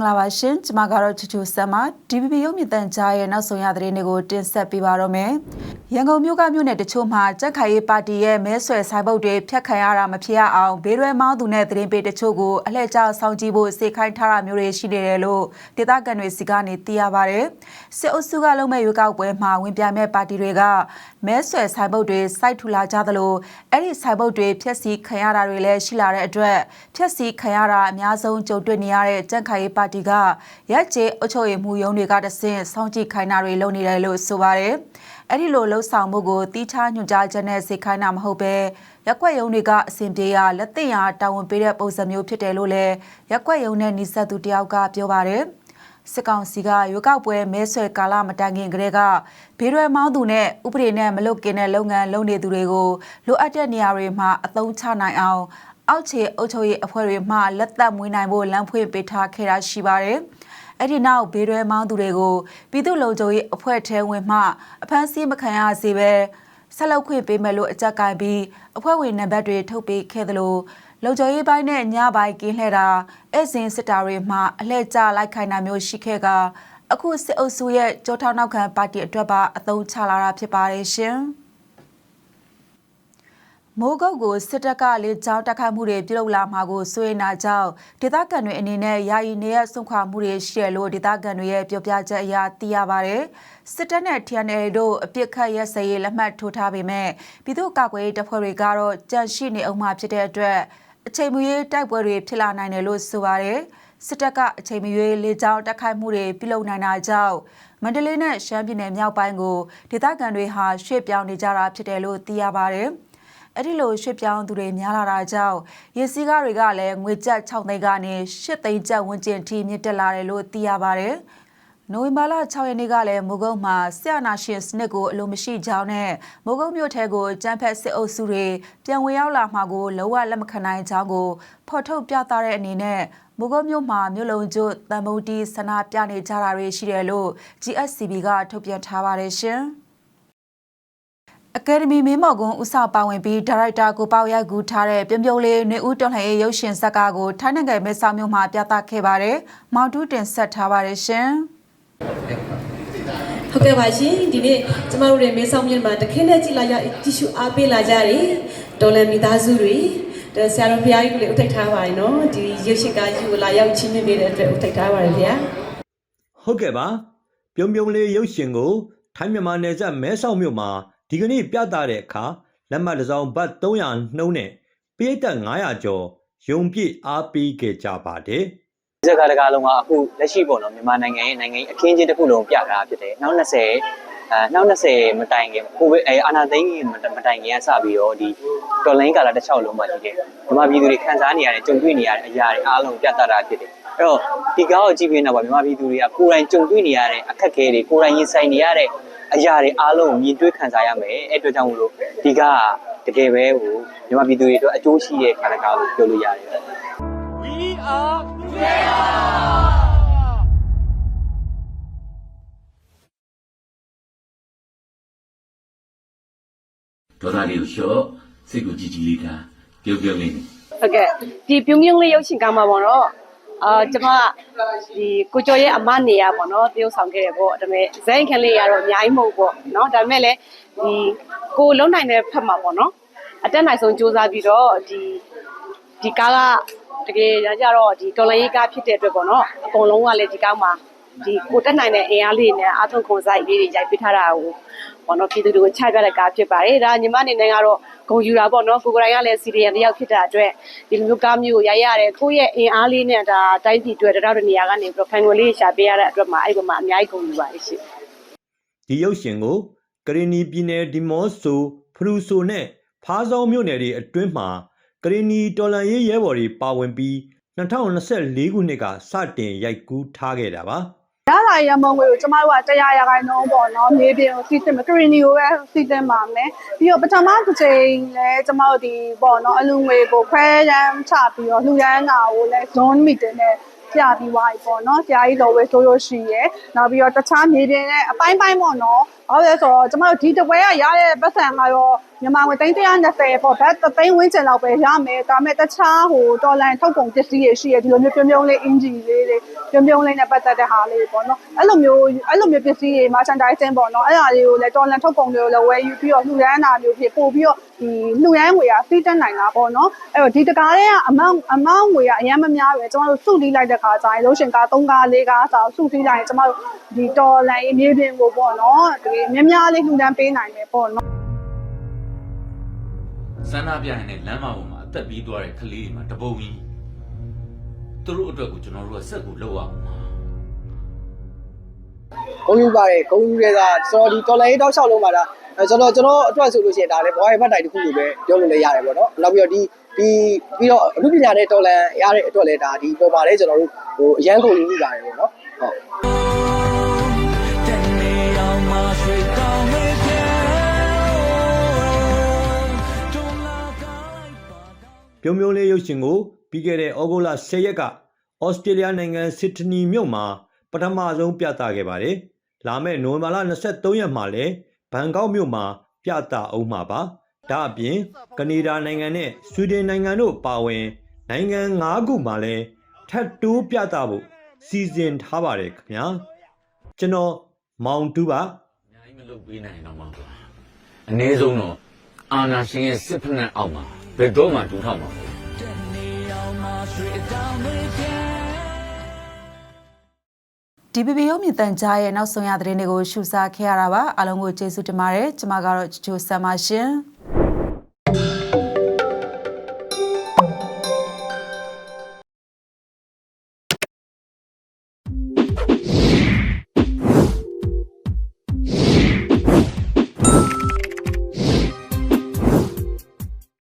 င်္ဂလာပါရှင်ကျွန်မကတော့ချူချူဆမ်မ DPP ရုပ်မြင့်တန်ကြားရဲ့နောက်ဆုံးရသတင်းတွေကိုတင်ဆက်ပေးပါတော့မယ် ရန်ကုန်မြို့ကမြို့နယ်တချို့မှာကြက်ခိုင်ရေးပါတီရဲ့မဲဆွယ်ဆိုင်ပုတ်တွေဖျက်ခံရတာမဖြစ်ရအောင်ဘေးရွယ်မောင်းသူနဲ့သတင်းပေးတချို့ကိုအလှည့်ကျဆောင်ကြည့်ဖို့စေခိုင်းထားတာမျိုးတွေရှိနေတယ်လို့ဒေသခံတွေစီကနေသိရပါတယ်စစ်အုပ်စုကလုံးမဲ့ရွေးကောက်ပွဲမှာဝင်ပြိုင်မဲ့ပါတီတွေကမဲဆွယ်ဆိုင်ပုတ်တွေစိုက်ထူလာကြသလိုအဲ့ဒီဆိုင်ပုတ်တွေဖျက်ဆီးခံရတာတွေလည်းရှိလာတဲ့အတွက်ဖျက်ဆီးခံရတာအများဆုံးကြုံတွေ့နေရတဲ့ကြက်ခိုင်ရေးပါတီကရက်ကျေအုပ်ချုပ်ရေးမှုရုံးတွေကတဆင့်စောင့်ကြည့်ခိုင်းတာတွေလုပ်နေတယ်လို့ဆိုပါတယ်။ အဲ့ဒီလိုလှုပ်ဆောင်မှုကိုတီးခြားညွှန်ကြားချက်နဲ့စေခိုင်းတာမဟုတ်ပဲရက်ွက်ရုံတွေကအစဉ်ပြေရလက်သိရတာဝန်ပေးတဲ့ပုံစံမျိုးဖြစ်တယ်လို့လည်းရက်ွက်ရုံနဲ့နှိစက်သူတယောက်ကပြောပါတယ်။စစ်ကောင်စီကရွေးကောက်ပွဲမဲဆွယ်ကာလမတိုင်ခင်ကတည်းကဘေးရွယ်မောင်းသူနဲ့ဥပဒေနဲ့မလုတ်ကင်တဲ့လုပ်ငန်းလုပ်နေသူတွေကိုလိုအပ်တဲ့နေရာတွေမှာအသုံးချနိုင်အောင်အောက်ခြေအုပ်ချုပ်ရေးအဖွဲ့တွေမှလက်သက်မွေးနိုင်ဖို့လမ်းဖွင့်ပေးထားခဲ့တာရှိပါတယ်။ အဲ့ဒီနောက်ဘေးရွယ်မောင်းသူတွေကိုပြည်သူ့လုံခြုံရေးအဖွဲ့ထဲဝင်မှအဖမ်းဆီးမခံရစေပဲဆက်လုပ်ခွင့်ပေးမယ်လို့အကြက်ကင်ပြီးအဖွဲ့ဝင်နံပါတ်တွေထုတ်ပေးခဲ့သလိုလုံခြုံရေးပိုင်းနဲ့ညပိုင်းကင်းလှည့်တာအဲ့စင်စစ်တာတွေမှာအလှည့်ကျလိုက်ခိုင်းတာမျိုးရှိခဲ့ကအခုစစ်အုပ်စုရဲ့ကြောထောက်နောက်ခံပါတီအတွက်ပါအသုံးချလာတာဖြစ်ပါတယ်ရှင်။ မိုးကုတ်ကိုစစ်တပ်ကလေကြောင်းတက်ခတ်မှုတွေပြုလုပ်လာမှာကိုစိုးရိမ်တာကြောင့်ဒေသခံတွေအနေနဲ့ယာယီနေရဆွန့်ခွာမှုတွေရှိတယ်လို့ဒေသခံတွေရဲ့ပြောပြချက်အရသိရပါဗျ။စစ်တပ်နဲ့ TNL တို့အပြစ်ခတ်ရက်စဲရေးလက်မှတ်ထိုးထားပေမဲ့ပြည်သူ့ကာကွယ်ရေးတပ်ဖွဲ့တွေကတော့ကြန့်ရှိနေအောင်မှဖြစ်တဲ့အတွက်အချိန်မရွေးတိုက်ပွဲတွေဖြစ်လာနိုင်တယ်လို့ဆိုပါတယ်။စစ်တပ်ကအချိန်မရွေးလေကြောင်းတက်ခိုက်မှုတွေပြုလုပ်နိုင်တာကြောင့်မန္တလေးနဲ့ရှမ်းပြည်နယ်မြောက်ပိုင်းကိုဒေသခံတွေဟာရွှေ့ပြောင်းနေကြတာဖြစ်တယ်လို့သိရပါတယ်။ အဲ့ဒီလိုရွှေ့ပြောင်းသူတွေများလာတာကြောင့်ရေစီးကားတွေကလည်းငွေကျပ်6သိန်းကနေ8သိန်းကျပ်ဝန်းကျင်ထိမြင့်တက်လာတယ်လို့သိရပါတယ်။နိုဝင်ဘာလ6ရက်နေ့ကလည်းမိုးကုတ်မှာဆရာနာရှင်စနစ်ကိုအလိုမရှိကြောင်းနဲ့မိုးကုတ်မြို့ထဲကိုကြမ်းဖက်စစ်အုပ်စုတွေပြန်ဝင်ရောက်လာမှာကိုလုံးဝလက်မခံနိုင်ကြောင်းကိုဖော်ထုတ်ပြသတဲ့အနေနဲ့မိုးကုတ်မြို့မှာမြို့လုံးကျွတ်တန်မုတ်တီဆန္ဒပြနေကြတာတွေရှိတယ်လို့ GSCB ကထုတ်ပြန်ထားပါတယ်ရှင်။ အကယ်ဒမီမင်းမော်ကွန်းဦးဆောင်ပါဝင်ပြီးဒါရိုက်တာကိုပေါရိုက်ကူထားတဲ့ပြုံးပြုံးလေးနေဦးတော်လှန်ရေးရုပ်ရှင်ဇာတ်ကားကိုထိုင်းနိုင်ငံမဲဆောက်မြို့မှာပြသခဲ့ပါတယ်။မောင်တူးတင်ဆက်ထားပါတယ်ရှင်။ဟုတ်ကဲ့ပါရှင်ဒီနေ့ကျမတို့တွေမဲဆောက်မြို့မှာတခင်းနဲ့ကြည်လာရကြည့်ရှုအားပေးလာကြတယ်တော်လန်မိသားစုတွေဒါဆရာတော်ဘုရားကြီးကိုလည်းဥထိတ်ထားပါတယ်နော်ဒီရုပ်ရှင်ကားကြီးကိုလာရောက်ချင်းမြင်ပေးတဲ့အတွက်ဥထိတ်ထားပါတယ်ဗျာဟုတ်ကဲ့ပါပြုံးပြုံးလေးရုပ်ရှင်ကိုထိုင်းမြန်မာနယ်စပ်မဲဆောက်မြို့မှာ ဒီကနေ့ပြသတဲ့အခါလက်မှတ်တစ်စောင်ဘတ်300နှုန်းနဲ့ပိတ်သက်900ကျော်ယုံပြည့်အားပေးခဲ့ကြပါတယ်ဒီစကားတကားလုံးကအခုလက်ရှိပေါ့နော်မြန်မာနိုင်ငံရဲ့နိုင်ငံရေးအခင်းအကျင်းတစ်ခုလုံးပြထားဖြစ်တယ်။နောက်20အဲနောက်20မတိုင်ခင်ကိုဗစ်အဲအာနာသိန်းကြီးမတိုင်ခင်ကစပြီးတော့ဒီတော်လိုင်းကာလာတစ်လျှောက်လုံးမှာရှိတယ်။မြန်မာပြည်သူတွေခံစားနေရတဲ့ကြုံတွေ့နေရတဲ့အရာတွေအားလုံးပြသတာဖြစ်တယ်။အဲ့တော့ဒီကားကိုကြည့်ပြီးတော့မြန်မာပြည်သူတွေကကိုယ်တိုင်ကြုံတွေ့နေရတဲ့အခက်အခဲတွေကိုယ်တိုင်ရင်ဆိုင်နေရတဲ့ အရာတွေအားလုံးကိုမြင်တွေ့ခံစားရမယ်။အဲ့အတွက်ကြောင့်မလို့ဒီကားကတကယ်ပဲဟိုမြန်မာပြည်သူတွေအတွက်အကျိုးရှိတဲ့ခါတကားလို့ပြောလို့ရတယ်။ We are ဒေါသလေးကိုလျှော့စိတ်ကိုကြည်ကြည်လေးထားပြုံးပြုံးလေးနဲ့ဟုတ်ကဲ့ဒီပြုံးပြုံးလေးရုပ်ရှင်ကားမှာပေါ့နော် အာကျွန်မဒီကိုကျော်ရဲ့အမနေရပေါ့နော်တရုပ်ဆောင်ခဲ့ရပေါ့ဒါပေမဲ့ဇိုင်းခန်းလေးရတော့အများကြီးမဟုတ်ပေါ့နော်ဒါပေမဲ့လည်းဒီကိုလုံနိုင်တဲ့ဖက်မှာပေါ့နော်အတက်နိုင်ဆုံးစူးစမ်းပြီးတော့ဒီဒီကားကတကယ်ကြတော့ဒီတော်လိုင်းရေးကားဖြစ်တဲ့အတွက်ပေါ့နော်အကုန်လုံးကလည်းဒီကားမှာ ဒီကိုတက်နိုင်တဲ့အင်အားလေးနဲ့အာထုံခွန်ဆိုင်လေးတွေရိုက်ပေးထားတာကိုပေါ့နော်ပြည်သူတွေကိုခြိုက်ပြတဲ့ကားဖြစ်ပါတယ်ဒါညီမအနေနဲ့ကတော့ဂုံယူတာပေါ့နော်ကိုကိုရိုင်းကလည်းစီရီယံတစ်ယောက်ဖြစ်တာအတွက်ဒီလိုမျိုးကားမျိုးကိုရိုက်ရတယ်ကိုယ့်ရဲ့အင်အားလေးနဲ့ဒါတိုင်းပြည်အတွက်တရောက်တဲ့နေရာကနေပြီးတော့ဖိုင်ငွေလေးရှာပေးရတဲ့အတွက်မှာအဲ့ဒီမှာအများကြီးဂုံယူပါတယ်ရှင်ဒီရုပ်ရှင်ကိုကရင်နီပြည်နယ်ဒီမော့ဆိုဖရူဆိုနဲ့ဖားဆောင်မြို့နယ်တွေအတွင်းမှာကရင်နီတော်လန်ရေးရဲဘော်တွေပါဝင်ပြီး2024ခုနှစ်ကစတင်ရိုက်ကူးထားခဲ့တာပါ ရလာရမုံငွေကိုကျမတို့ကတရားရခိုင်နှုန်းပေါ့နော်မြေပြင်ကိုစီစဉ်မယ်ကရင်နီကိုပဲစီစဉ်ပါမယ်ပြီးတော့ပထမတစ်ချိန်လဲကျမတို့ဒီပေါ့နော်အလူငွေကိုခွဲရမ်းချပြီးတော့လူရမ်းတာကိုလဲ zone meeting နဲ့ပြပြီးသွားပြီပေါ့နော်ဆရာကြီးတော်ဝဲဆိုးရရှိရယ်နောက်ပြီးတော့တခြားမြေပြင်နဲ့အပိုင်းပိုင်းပေါ့နော်ဘာလို့လဲဆိုတော့ကျမတို့ဒီတပွဲကရတဲ့ပတ်စံကရော မြန်မာငွေ320ပေါ့ဘတ်3သိန်းဝန်းကျင်လောက်ပဲရမယ်ဒါပေမဲ့တခြားဟိုဒေါ်လာထုတ်ကုန်ပစ္စည်းတွေရှိရဒီလိုမျိုးပြုံးပြုံးလေးအင်ဂျီလေးတွေပြုံးပြုံးလေးနဲ့ပတ်သက်တဲ့ဟာလေးပေါ့နော်အဲ့လိုမျိုးအဲ့လိုမျိုးပစ္စည်းတွေ merchandising ပေါ့နော်အဲ့ဒါလေးကိုလည်းဒေါ်လာထုတ်ကုန်တွေကိုလည်းဝယ်ယူပြီးတော့လှူဒန်းတာမျိုးဖြစ်ပို့ပြီးတော့ဒီလှူဒန်းငွေကစီးတက်နိုင်တာပေါ့နော်အဲ့တော့ဒီတကားလေးကအမောင့်အမောင့်ငွေကအများမများပဲကျွန်တော်တို့စုတီးလိုက်တဲ့ခါကျရင်လို့ရှင်ကား3ကား4ကားဆိုစုတီးလိုက်ရင်ကျွန်တော်တို့ဒီတော်လိုင်းအမြေပြင်ကိုပေါ့နော်ဒီများများလေးလှူဒန်းပေးနိုင်တယ်ပေါ့နော် ဆန္ဒပြရင်လည်းလမ်းမပေါ်မှာအသက်ပြီးသွားတဲ့ကလေးတွေမှာတပုံကြီးသူတို့အတွက်ကိုကျွန်တော်တို့ကစက်ကိုလောက်အောင်ပါဂုံယူပါတယ်ဂုံယူရဲတာကျွန်တော်ဒီတော်လိုင်းတောက်လျှောက်လုံးပါတာအဲကျွန်တော်ကျွန်တော်အတွက်ဆိုလို့ရှိရင်ဒါလည်းဘွားရဲ့ဘတ်တိုင်တစ်ခုလိုပဲပြောလို့လည်းရတယ်ပေါ့နော်နောက်ပြီးတော့ဒီဒီပြီးတော့အမှုပညာနဲ့တော်လန်ရတဲ့အတွက်လည်းဒါဒီပေါ်မှာလည်းကျွန်တော်တို့ဟိုအရန်ဂုံယူမိပါတယ်ပေါ့နော်ဟုတ် ပြုံးပြုံးလေးရုပ်ရှင်ကိုပြီးခဲ့တဲ့ဩဂုတ်လ10ရက်ကဩစတြေးလျနိုင်ငံစစ်ဒနီမြို့မှာပထမဆုံးပြသခဲ့ပါတယ်။လာမယ့်နိုဝင်ဘာလ23ရက်မှာလည်းဘန်ကောက်မြို့မှာပြသအောင်မှာပါ။ဒါအပြင်ကနေဒါနိုင်ငံနဲ့ဆွီဒင်နိုင်ငံတို့ပါဝင်နိုင်ငံ၅ခုမှာလည်းထပ်တိုးပြသဖို့စီစဉ်ထားပါတယ်ခင်ဗျာ။ကျွန်တော်မောင်တူပါအများကြီးမလုပ်ပေးနိုင်တော့မှာကွာအနည်းဆုံးတော့အာနာရှင်ရဲ့စစ်ဖက်နဲ့အောက်မှာ ဘယ်တော့မှဒူးထောက်မှာမဟုတ်ဘူး DBB ရုပ်မြင်သံကြားရဲ့နောက်ဆုံးရသတင်းတွေကိုရှုစားခဲ့ရတာပါအားလုံးကိုကျေးဇူးတင်ပါတယ်ကျွန်မကတော့ချိုချိုဆမ်ပါရှင်